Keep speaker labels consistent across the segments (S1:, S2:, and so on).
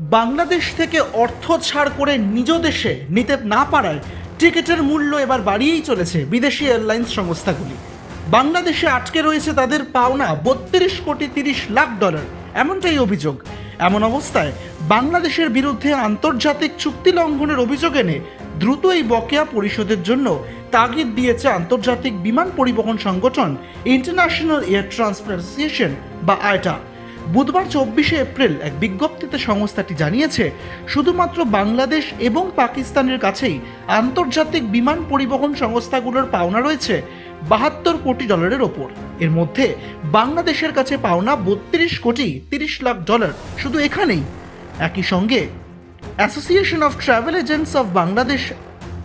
S1: বাংলাদেশ থেকে অর্থ ছাড় করে নিজ দেশে নিতে না পারায় টিকিটের মূল্য এবার বাড়িয়েই চলেছে বিদেশি এয়ারলাইন্স সংস্থাগুলি। বাংলাদেশে আটকে রয়েছে তাদের পাওনা বত্রিশ কোটি তিরিশ লাখ ডলার, এমনটাই অভিযোগ। এমন অবস্থায় বাংলাদেশের বিরুদ্ধে আন্তর্জাতিক চুক্তি লঙ্ঘনের অভিযোগ এনে দ্রুত এই বকেয়া পরিশোধের জন্য তাগিদ দিয়েছে আন্তর্জাতিক বিমান পরিবহন সংগঠন ইন্টারন্যাশনাল এয়ার ট্রান্সপোর্ট অ্যাসোসিয়েশন বা আয়টা। বুধবার চব্বিশে এপ্রিল এক বিজ্ঞপ্তিতে সংস্থাটি জানিয়েছে, শুধুমাত্র বাংলাদেশ এবং পাকিস্তানের কাছেই আন্তর্জাতিক বিমান পরিবহন সংস্থাগুলোর পাওনা রয়েছে বাহাত্তর কোটি ডলারের ওপর। এর মধ্যে বাংলাদেশের কাছে পাওনা বত্রিশ কোটি তিরিশ লাখ ডলার। শুধু এখানেই। একই সঙ্গে association of travel agents of Bangladesh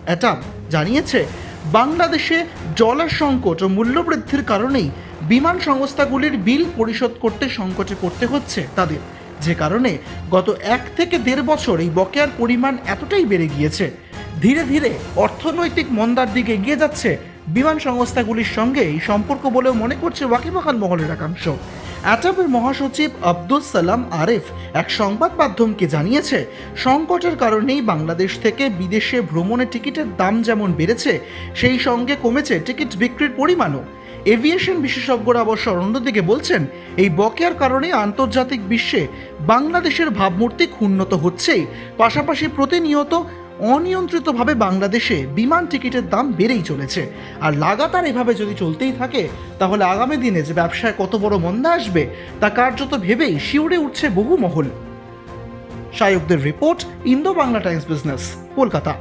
S1: attempt জানিয়েছে বাংলাদেশে জলের সংকট ও মূল্যবৃদ্ধির কারণেই বিমান সংস্থাগুলির বিল পরিশোধ করতে সংকটে পড়তে হচ্ছে তাদের। যে কারণে গত এক থেকে দেড় বছর এই বকেয়ার পরিমাণ এতটাই বেড়ে গিয়েছে। ধীরে ধীরে অর্থনৈতিক মন্দার দিকে এগিয়ে যাচ্ছে বিমান সংস্থাগুলির সঙ্গে এই সম্পর্ক বলেও মনে করছে ওয়াকিবহাল মহলের একাংশ। অ্যাটাবের মহাসচিব আব্দুল সালাম আরেফ এক সংবাদ মাধ্যমকে জানিয়েছে, সংকটের কারণেই বাংলাদেশ থেকে বিদেশে ভ্রমণের টিকিটের দাম যেমন বেড়েছে, সেই সঙ্গে কমেছে টিকিট বিক্রির পরিমাণও। এভিয়েশন বিশেষজ্ঞরা অবশ্য অন্যদিকে বলছেন, এই বকেয়ার কারণে আন্তর্জাতিক বিশ্বে বাংলাদেশের ভাবমূর্তি ক্ষুণ্ণত হচ্ছেই। পাশাপাশি প্রতিনিয়ত অনিয়ন্ত্রিতভাবে বাংলাদেশে বিমান টিকিটের দাম বেড়েই চলেছে। আর লাগাতার এভাবে যদি চলতেই থাকে, তাহলে আগামী দিনে যে ব্যবসায় কত বড় মন্দা আসবে, তা কার্যত ভেবেই শিউরে উঠছে বহু মহল। সায়কদের report Indo Bangla times business, Kolkata.